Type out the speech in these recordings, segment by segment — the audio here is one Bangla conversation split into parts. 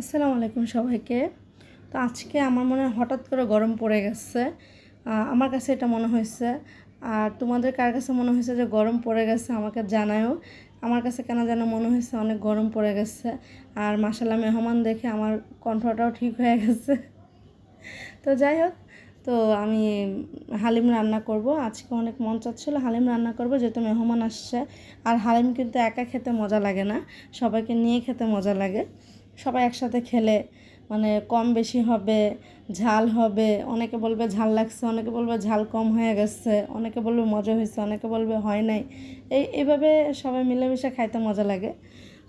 আসসালামু আলাইকুম সবাইকে। তো আজকে আমার মনে হয় হঠাৎ করে গরম পড়ে গেছে। আমার কাছে এটা মনে হয়েছে। আর তোমাদের কার কাছে মনে হয়েছে যে গরম পড়ে গেছে আমাকে জানায়ও। আমার কাছে কেন যেন মনে হয়েছে অনেক গরম পড়ে গেছে। আর মাসাল্লাহ মেহমান দেখে আমার কণ্ঠটাও ঠিক হয়ে গেছে। তো যাই হোক, তো আমি হালিম রান্না করব। আজকে অনেক মন চাচ্ছিল হালিম রান্না করব, যেহেতু মেহমান আসছে। আর হালিম কিন্তু একা খেতে মজা লাগে না। সবাইকে নিয়ে খেতে মজা লাগে। সবাই একসাথে খেলে মানে কম বেশি হবে, ঝাল হবে, অনেকে বলবে ঝাল লাগছে, অনেকে বলবে ঝাল কম হয়ে গেছে, অনেকে বলবে মজা হয়েছে, অনেকে বলবে হয় নাই। এই, এভাবে সবাই মিলেমিশে খাইতে মজা লাগে।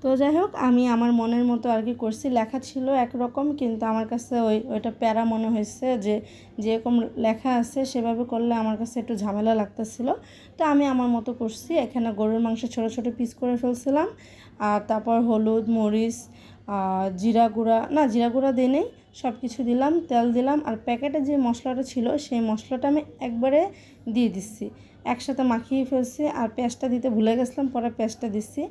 তো যাই হোক, আমি আমার মনের মতো আর কি করছি। লেখা ছিল একরকম, কিন্তু আমার কাছে ওই, ওইটা প্যারা মনে হয়েছে যে, যেরকম লেখা আছে সেভাবে করলে আমার কাছে একটু ঝামেলা লাগতেছিল। তো আমি আমার মতো করছি। এখানে গরুর মাংস ছোট ছোট পিস করে ফেলছিলাম। আর তারপর হলুদ, মরিচ জিরা গুঁড়া, না, জিরা গুঁড়া দিয়ে নেই সব কিছু দিলাম, তেল দিলাম, আর প্যাকেটে যে মশলাটা ছিল, সেই মশলাটা আমি একবারে দিয়ে দিচ্ছি। একসাথে মাখিয়ে ফেলছি, আর পেঁয়াজটা দিতে ভুলে গেছিলাম, পরে পেঁয়াজটা দিচ্ছি।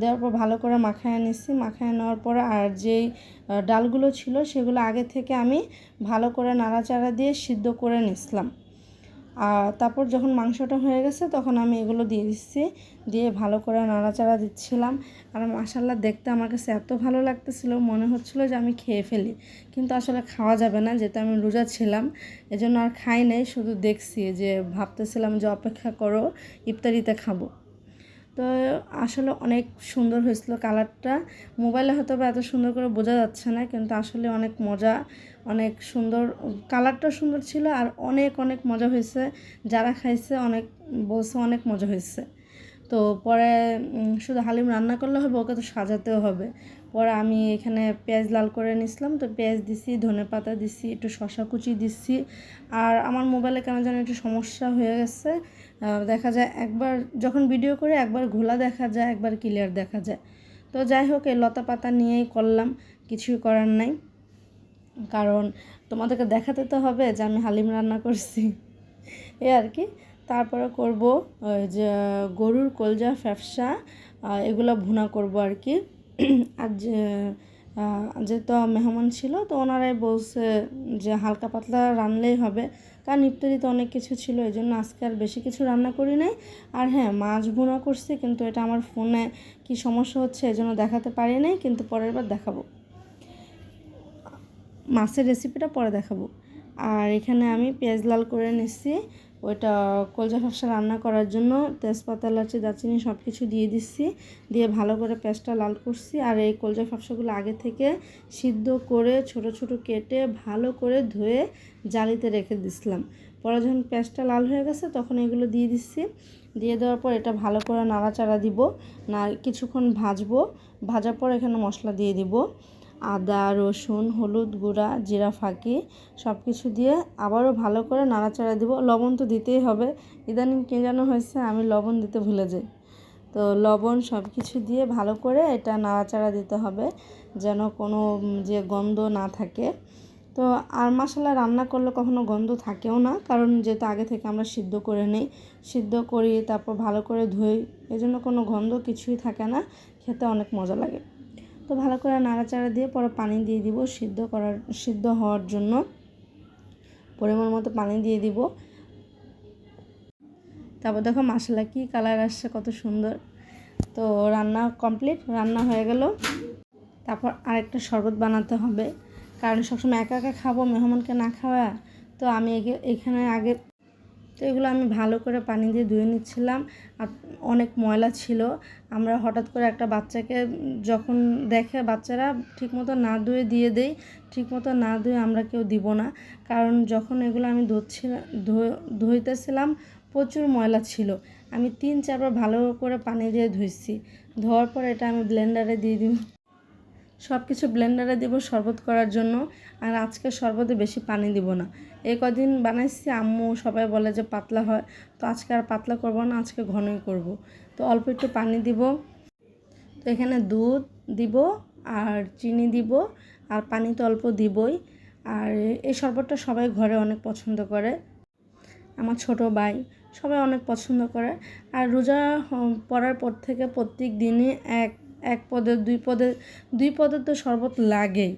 দেওয়ার পর ভালো করে মাখায় নিচ্ছি, মাখায় নেওয়ার পরে আর যেই ডালগুলো ছিল, সেগুলো আগে থেকে আমি ভালো করে নাড়াচাড়া দিয়ে সিদ্ধ করে নিছিলাম আর তারপর যখন মাংসটা হয়ে গেছে তখন আমি এগুলো দিয়ে দিচ্ছি, দিয়ে ভালো করে নাড়াচাড়া দিচ্ছিলাম। আর মাসাল্লা দেখতে আমার কাছে এত ভালো লাগতেছিল, মনে হচ্ছিল যে আমি খেয়ে ফেলি। কিন্তু আসলে খাওয়া যাবে না, যেহেতু আমি রোজা ছিলাম, এজন্য আর খাই নাই, শুধু দেখছি যে ভাবতেছিলাম যে অপেক্ষা করো, ইফতারিতে খাব। তো আসলে অনেক সুন্দর হয়েছিল কালারটা। মোবাইলে হয়তো বা এত সুন্দর করে বোঝা যাচ্ছে না, কিন্তু আসলে অনেক মজা, অনেক সুন্দর, কালারটা সুন্দর ছিল আর অনেক অনেক মজা হয়েছে। যারা খাইছে অনেক, বলছে অনেক মজা হয়েছে। তো পরে শুধু হালিম রান্না করলে হবে, ওকে তো সাজাতেও হবে। পরে আমি এখানে পেঁয়াজ লাল করে নিছিলাম, তো পেঁয়াজ দিছি, ধনে পাতা দিছি, একটু শশা কুচি দিছি। আর আমার মোবাইলে কেন যেন একটু সমস্যা হয়ে গেছে। দেখা যায় একবার যখন ভিডিও করে, একবার ঘোলা দেখা যায়, একবার ক্লিয়ার দেখা যায়। তো যাই হোক, এই লতা পাতা নিয়েই করলাম, কিছুই করার নাই। কারণ তোমাদেরকে দেখাতে তো হবে যে আমি হালিম রান্না করছি। এ আর কি। তারপরে করব যে গরুর কলজা ফ্যাপসা এগুলো ভুনা করব আর কি। আর যে যেহেতু মেহমান ছিল, তো ওনারাই বলছে যে হালকা পাতলা রানলেই হবে। কারণ ইফতারিতে অনেক কিছু ছিল, এই জন্য আজকে আর বেশি কিছু রান্না করি নাই। আর হ্যাঁ মাছ ভুনা করছি, কিন্তু এটা আমার ফোনে কি সমস্যা হচ্ছে এই জন্য দেখাতে পারি নাই, কিন্তু পরের বার দেখাবো। মাছের রেসিপিটা পরে দেখাবো। আর এখানে আমি পেঁয়াজ লাল করে নিচ্ছি ওইটা কলজা ফ্যাপসা রান্না করার জন্য তেজপাতা লাচি দারচিনি সব কিছু দিয়ে দিচ্ছি। দিয়ে ভালো করে পেঁয়াজটা লাল করছি। আর এই কলজা ফ্যাপসাগুলো আগে থেকে সিদ্ধ করে ছোট ছোট কেটে ভালো করে ধুয়ে জালিতে রেখে দিছিলাম। পরে যখন পেঁয়াজটা লাল হয়ে গেছে তখন এগুলো দিয়ে দিচ্ছি। দিয়ে দেওয়ার পর এটা ভালো করে নাড়াচাড়া দিব। না, কিছুক্ষণ ভাজবো। ভাজার পর এখানে মশলা দিয়ে দিব। আদা, রসুন, হলুদ গুঁড়া, জিরা, ফাঁকি সব কিছু দিয়ে আবারও ভালো করে নাড়াচাড়া দিব। লবণ তো দিতেই হবে। ইদানিং কে যেন হয়েছে, আমি লবণ দিতে ভুলে যাই। তো লবণ সব কিছু দিয়ে ভালো করে এটা নাড়াচাড়া দিতে হবে যেন কোনো যে গন্ধ না থাকে। তো আর মশলা রান্না করলে কখনো গন্ধ থাকেও না। কারণ যেহেতু আগে থেকে আমরা সিদ্ধ করে নিই, সিদ্ধ করি, তারপর ভালো করে ধুই, এজন্য কোনো গন্ধ কিছুই থাকে না। খেতে অনেক মজা লাগে। তো ভালো করে নাড়াচাড়া দিয়ে পরে পানি দিয়ে দিব সিদ্ধ করার, সিদ্ধ হওয়ার জন্য। পরিমাণ মতো পানি দিয়ে দিব। তারপর দেখো মশলা কি কালার আসছে, কত সুন্দর। তো রান্না কমপ্লিট, রান্না হয়ে গেল। তারপর আরেকটা শরবত বানাতে হবে। কারণ সবসময় একা একা খাব, মেহমানকে না খাওয়া, তো আমি এখানে আগে তো এগুলো আমি ভালো করে পানি দিয়ে ধুয়ে নিচ্ছিলাম আর অনেক ময়লা ছিল। আমরা হঠাৎ করে একটা বাচ্চাকে যখন দেখে বাচ্চারা ঠিকমতো না ধুয়ে দিয়ে দেই, ঠিকমতো না ধুয়ে আমরা কেউ দিব না। কারণ যখন এগুলো আমি ধুচ্ছিলাম ধুইতেছিলাম প্রচুর ময়লা ছিল। আমি তিন চারবার ভালো করে পানি দিয়ে ধুইছি। ধোয়ার পর এটা আমি ব্লেন্ডারে দিয়ে দিব সব কিছু ব্লেন্ডারে দেবো শরবত করার জন্য। আর আজকে শরবতে বেশি পানি দিব না। এই কদিন বানাইছি, আম্মু সবাই বলে যে পাতলা হয়। তো আজকে আর পাতলা করব না, আজকে ঘনই করব। তো অল্প একটু পানি দিব। তো এখানে দুধ দিব আর চিনি দিব আর পানি তো অল্প দিবই। আর এই শরবতটা সবাই ঘরে অনেক পছন্দ করে। আমার ছোট ভাই সবাই অনেক পছন্দ করে। আর রোজা পড়ার পর থেকে প্রত্যেক দিনই এক এক পদের, দুই পদের দুই পদের তো শরবত লাগেই।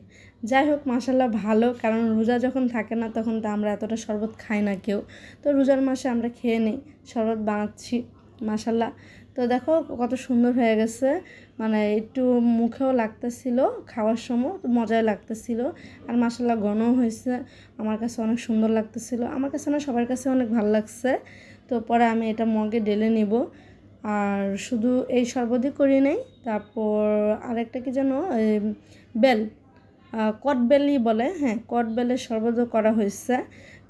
যাই হোক মাসাল্লাহ ভালো, কারণ রোজা যখন থাকে না, তখন তো আমরা এতটা শরবত খাই না কেউ। তো রোজার মাসে আমরা খেয়ে নিই, শরবত বানাচ্ছি মাসাল্লাহ তো দেখো, কত সুন্দর হয়ে গেছে মানে একটু মুখেও লাগতেছিল খাওয়ার সময়, তো মজাই লাগতেছিল। আর মাসাল্লাহ ঘনও হয়েছে, আমার কাছে অনেক সুন্দর লাগতেছিল। আমার কাছে না, সবার কাছে অনেক ভালো লাগছে। তো পরে আমি এটা মগে ঢেলে নিব। আর শুধু এই শরবতই করি নেই, তারপর আরেকটা কি যেন বেল কটবেলই বলে হ্যাঁ কটবেলের শরবতও করা হয়েছে,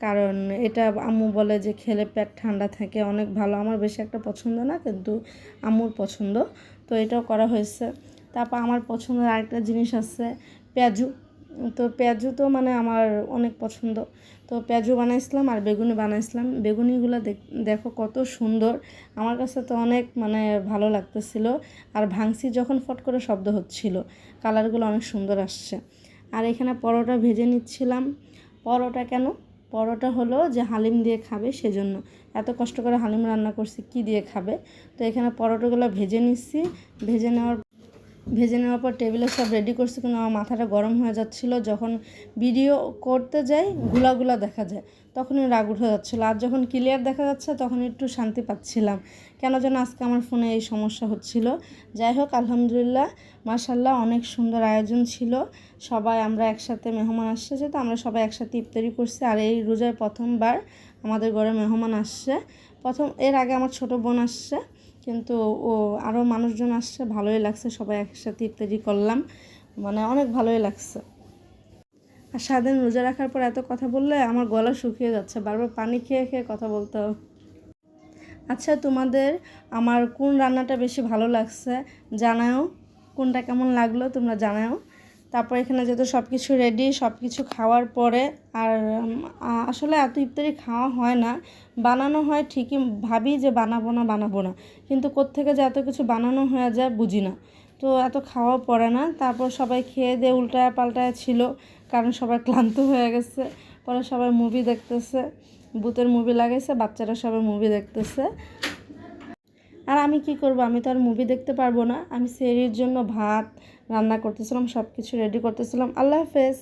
কারণ এটা আম্মু বলে যে খেলে পেট ঠান্ডা থাকে, অনেক ভালো। আমার বেশি একটা পছন্দ না, কিন্তু আম্মুর পছন্দ, তো এটাও করা হয়েছে। তারপর আমার পছন্দের আরেকটা জিনিস আছে, পেঁয়াজু। তো পেঁয়াজু তো মানে আমার অনেক পছন্দ। তো পেঁয়াজু বানাইছিলাম আর বেগুনি বানাইছিলাম। বেগুনিগুলো দেখো কত সুন্দর। আমার কাছে তো অনেক মানে ভালো লাগতেছিল। আর ভাংসি যখন ফট করে শব্দ হচ্ছিল, কালারগুলো অনেক সুন্দর আসছে। আর এখানে পরোটা ভেজে নিচ্ছিলাম। পরোটা কেন? পরোটা হলো যে হালিম দিয়ে খাবে সেজন্য। এত কষ্ট করে হালিম রান্না করছি, কি দিয়ে খাবে? তো এখানে পরোটাগুলো ভেজে নিচ্ছি। ভেজে নেওয়ার ভেজে নেওয়ার পর টেবিলে সব রেডি করছি কিন্তু আমার মাথাটা গরম হয়ে যাচ্ছিল। যখন ভিডিও করতে যাই গুলাগুলা দেখা যায়, তখনই রাগ উঠে যাচ্ছিল। আর যখন ক্লিয়ার দেখা যাচ্ছে তখন একটু শান্তি পাচ্ছিলাম। কেন যেন আজকে আমার ফোনে এই সমস্যা হচ্ছিল। যাই হোক, আলহামদুলিল্লাহ মার্শাল্লাহ অনেক সুন্দর আয়োজন ছিল। সবাই, আমরা একসাথে মেহমান আসছে যেহেতু, আমরা সবাই একসাথে ইফতারি করছি। আর এই রোজায় প্রথমবার আমাদের ঘরে মেহমান আসছে। প্রথম, এর আগে আমার ছোট বোন আসছে। কিন্তু ও আরও মানুষজন আসছে, ভালোই লাগছে, সবাই একসাথে ইত্যাদি করলাম। মানে অনেক ভালোই লাগছে। আর সারাদিন রোজা রাখার পর এত কথা বললে আমার গলা শুকিয়ে যাচ্ছে, বারবার পানি খেয়ে খেয়ে কথা বলতে হবে আচ্ছা তোমাদের আমার কোন রান্নাটা বেশি ভালো লাগছে? জানাও কোনটা কেমন লাগল তোমরা জানাও তারপর এখানে যেহেতু সব কিছু রেডি সব কিছু খাওয়ার পরে আর আসলে এত ইফতারি খাওয়া হয় না। বানানো হয় ঠিকই, ভাবি যে বানাবো না বানাবো না। কিন্তু কোত্থেকে যে এত কিছু বানানো হয়ে যায় বুঝি না। তো এত খাওয়া পড়ে না। তারপর সবাই খেয়ে দিয়ে উল্টায় পাল্টায় ছিল, কারণ সবাই ক্লান্ত হয়ে গেছে। পরে সবাই মুভি দেখতেছে। ভূতের মুভি লাগাইছে, বাচ্চারা সবাই মুভি দেখতেছে। আর আমি কি করব? আমি তো আর মুভি দেখতে পারব না। আমি সেরির জন্য ভাত রান্না করতেছিলাম সব কিছু রেডি করতেছিলাম। আল্লাহ হাফেজ।